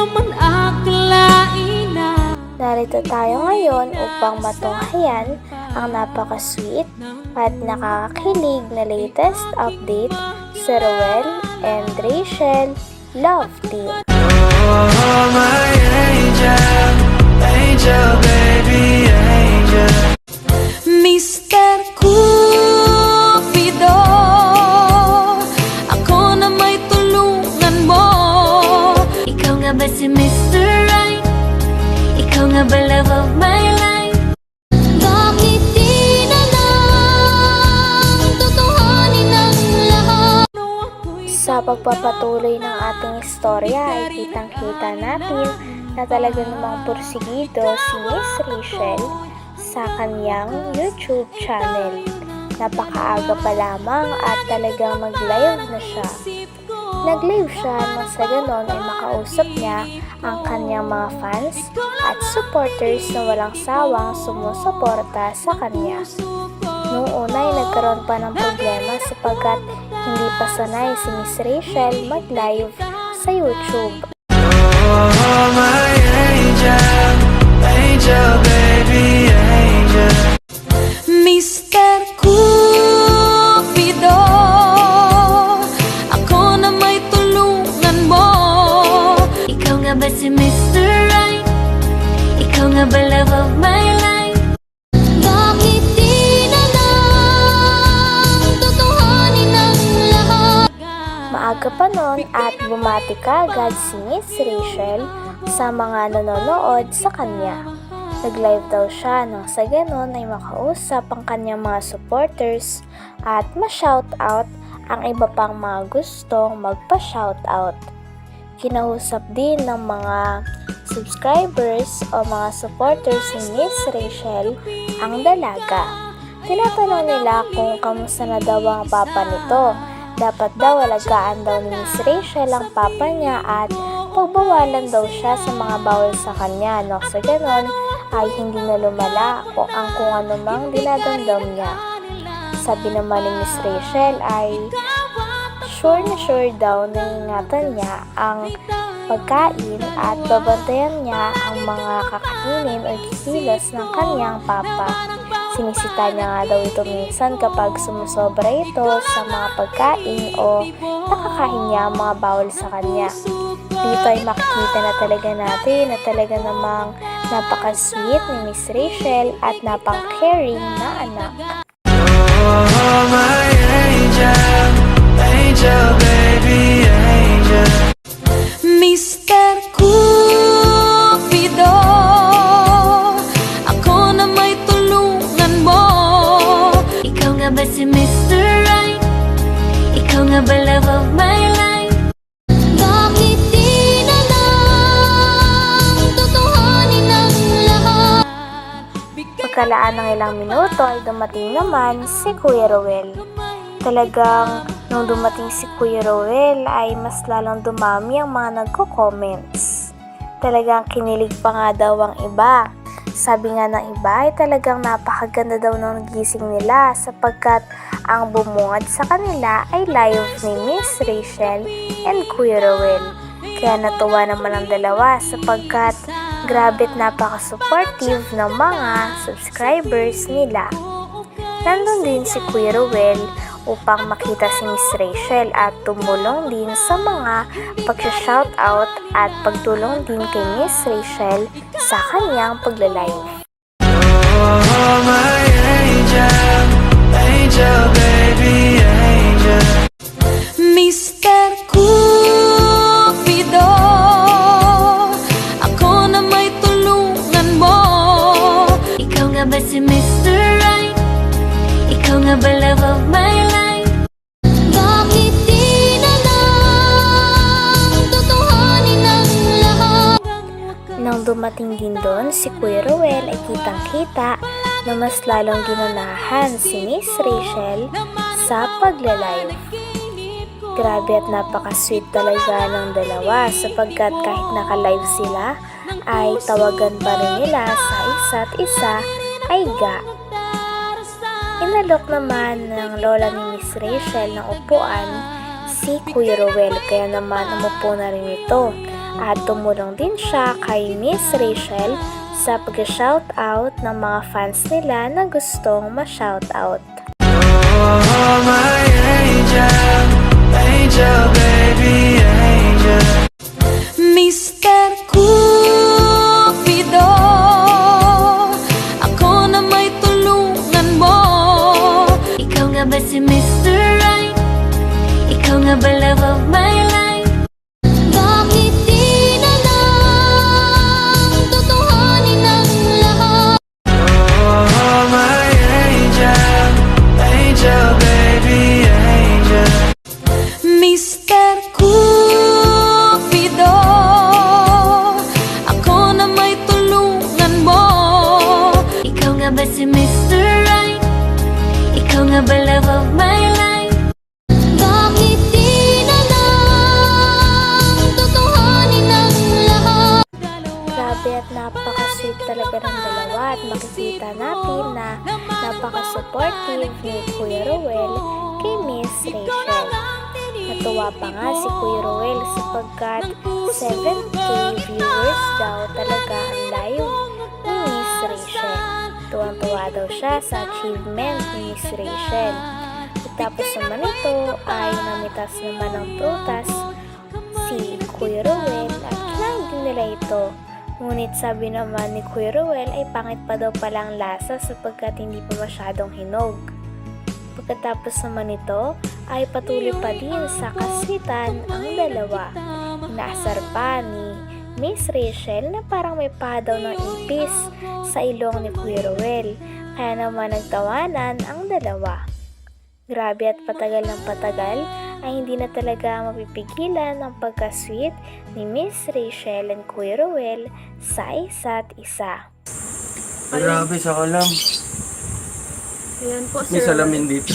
naman akalain na Narito tayo ngayon upang matunghayan ang napaka-sweet at nakakakilig na latest update sa Roel and Rachel Love Team. Pagpapatuloy ng ating istorya ay kitang-kita natin na talaga namang pursigido si Miss Rachel sa kanyang YouTube channel. Napakaaga pa lamang at talagang mag-live na siya. Nag-live siya nang sa ganon ay makausap niya ang kanyang mga fans at supporters na walang sawang sumusuporta sa kanya. Noong una ay nagkaroon pa ng problema sapagkat hindi pa sanay si Miss Rachel mag-live sa YouTube. Oh, my angel, at bumati kaagad si Miss Rachel sa mga nanonood sa kanya. Nag-live daw siya nang sa ganon ay makausap ang kanyang mga supporters at ma-shoutout ang iba pang mga gustong magpa-shoutout. Kinausap din ng mga subscribers o mga supporters ni Miss Rachel ang dalaga. Tinatanong nila kung kamusta na daw ang papa nito. Dapat daw alagaan daw ni Miss Rachel ang papa niya at pagbawalan daw siya sa mga bawal sa kanya. No, sa ganon ay hindi na lumala o ang kung ano mang dinadamdam niya. Sabi naman ni Miss Rachel ay sure na sure daw na ingatan niya ang pagkain at babantayan niya ang mga kakainin o kikilos ng kanyang papa. Sinisita niya nga daw ito minsan kapag sumusobra ito sa mga pagkain o nakakain niya ang mga bawal sa kanya. Dito ay makikita na talaga natin na talaga namang napaka-sweet ni Miss Rachel at napang-caring na anak. Oh, Pagkalaan ng ilang minuto ay dumating naman si Kuya Rowel. Talagang nung dumating si Kuya Rowel ay mas lalong dumami ang mga nagko-comments. Talagang kinilig pa nga daw ang iba. Sabi nga ng iba ay talagang napakaganda daw ng gising nila sapagkat ang bumungad sa kanila ay live ni Miss Rachel and Kuya Rowel. Kaya natuwa naman ang dalawa sapagkat grabe't napaka-supportive ng mga subscribers nila. Nandun din si Kuya Rowel upang makita si Miss Rachel at tumulong din sa mga pag-shoutout at pagtulong din kay Miss Rachel sa kanyang paglalive. Oh, my angel, angel, dumating din doon si Kuya Rowel ay kitang-kita na mas lalong ginunahan si Miss Rachel sa paglalive. Grabe at napaka-sweet talaga ng dalawa sapagkat kahit naka-live sila ay tawagan pa rin nila sa isa't isa ay ga. Inalok naman ng lola ni Miss Rachel ng upuan si Kuya Rowel kaya naman umupo na rin ito at tumulong din siya kay Miss Rachel sa pag-shoutout ng mga fans nila na gustong ma-shoutout. Oh, my angel, angel, Ang lahat? Grabe at napaka-sweet talaga ng dalawa at makikita natin na napaka-supportive ni Kuya Ruel kay Miss Rachel. Natuwa pa nga si Kuya Ruel sapagkat 7k viewers daw talaga ang live ni Miss Rachel. Tuwang-tuwa daw siya sa achievement ni Miss Rachel. Tapos naman ito ay namitas naman ng prutas si Kuya Ruel at kinain nila ito. Ngunit sabi naman ni Kuya Ruel ay pangit pa daw palang lasa sapagkat hindi pa masyadong hinog. Pagkatapos naman nito ay patuloy pa din sa kaswitan ang dalawa. Inaasar pa ni Miss Rachel na parang may paha daw ng ipis sa ilong ni Kuya Ruel. Kaya naman nagtawanan ang dalawa. Grabe at patagal ng patagal ay hindi na talaga mapipigilan ang pagka-sweet ni Miss Rachel and Kuya Ruel sa isa't isa. Grabe sa kalam. Ayan po, May sir. salamin dito.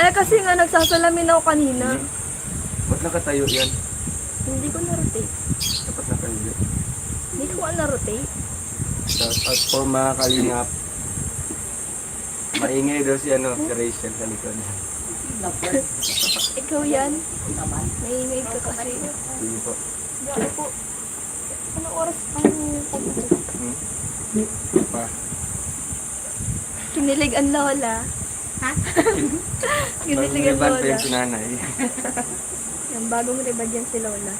Eh, kasi nga nagsasalamin ako kanina. Ba't nakatayo yan? Hindi ko na-rotate. Dapat nakayo. Hindi ko na-rotate. Shout out po mga kalingap. Maingay daw si ano, si Rachel sa likod. Ikaw yan. Maingay ka kasi. Sige po. Grabe po. Ano oras ang pagkakas? Hmm? Pa. Kinilig ang lola. Ha? Kinilig ang Bagong lola. pa yung sinanay. Yung bagong ribad yan si lola.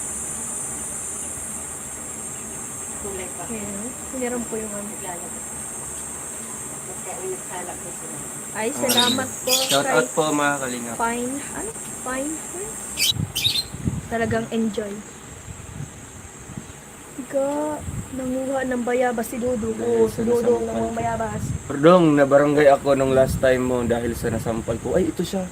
Ayan. Meron po yung ano. Ay, salamat po. Shout kay out po mga kalingap. Fine. Ano? Fine. Talagang enjoy. Ga, nanguha ng bayabas si Dodo. Oo, si Dodo ang nanguha ng bayabas. Perdong, nabarangay ako nung last time mo dahil sa nasampal ko. Ay, ito siya.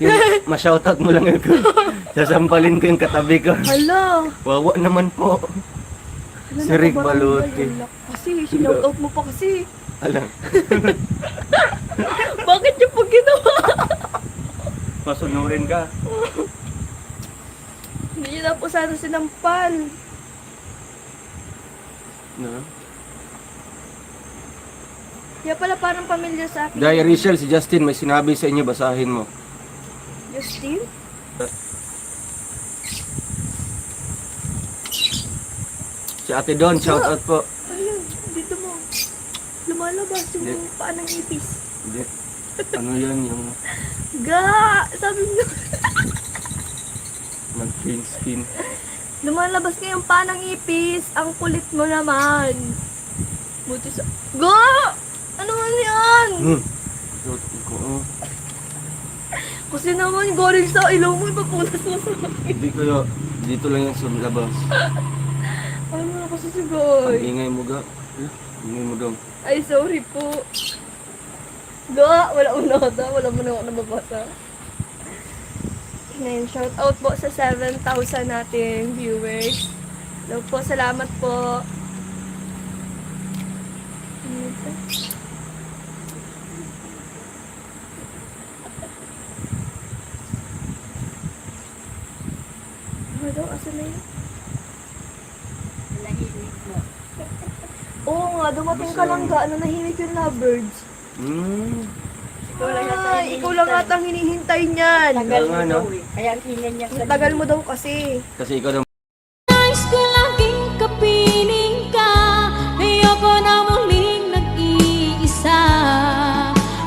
Yung ma-shoutout mo lang ako. Sasampalin ko yung katabi ko. Hala! Wawa naman po. Hala, Si Rick. Baluti. Kasi, sinoutout mo pa kasi. Alam, Bakit yung pag ginawa? masunurin ka. Hindi niyo na po sana sinampal. No? Kaya pala parang pamilya sa akin. Dahil Rachel, si Justin may sinabi sa inyo, basahin mo. Justin? Si Ate Don, shout out po. Ayun, dito mo. Lumalabas yung Hindi. paa ng ipis. Hindi. Ano yan yung Ga! Sabi niyo. nag-green skin? Lumalabas nga yung paa ng ipis. Ang kulit mo naman. Buti sa... Ga! Ano man yan? Hmm. Shout ko, oh. Kasi naman, goril sa ilong mo, ipapunas mo sa Hindi ko yun. Dito lang yan sa labas. Si Ang Goy? ingay mo ga. Eh, Ingay mo dong. Ay, sorry po. Ga! Wala mo nata. Wala mo na ako nababasa. Ngayon, shout out po sa 7,000 nating viewers. Hello po, salamat po. Ano ito? Ano daw? Asan na yun? Oo nga, dumating ka lang ga, ano, nahimik yung lovebirds. Hmm. Ikaw lang yata ah, ang Ay, ikaw lang hinihintay. ang hinihintay niyan. Tagal mo Ano? daw. Eh. Kaya ang ingay niya Ang tagal mo daw kasi. Kasi ikaw naman. Nais ko laging kapiling ka Ayoko na muling nag-iisa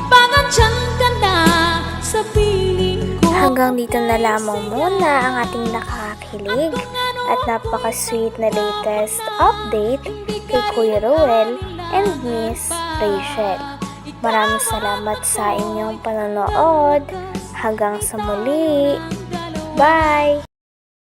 Pangadyang ka na sa piling ko Hanggang dito na lamang muna ang ating nakakilig at napaka-sweet na latest update kay Kuya Ruel and Miss Rachel. Maraming salamat sa inyong panonood. Hanggang sa muli. Bye!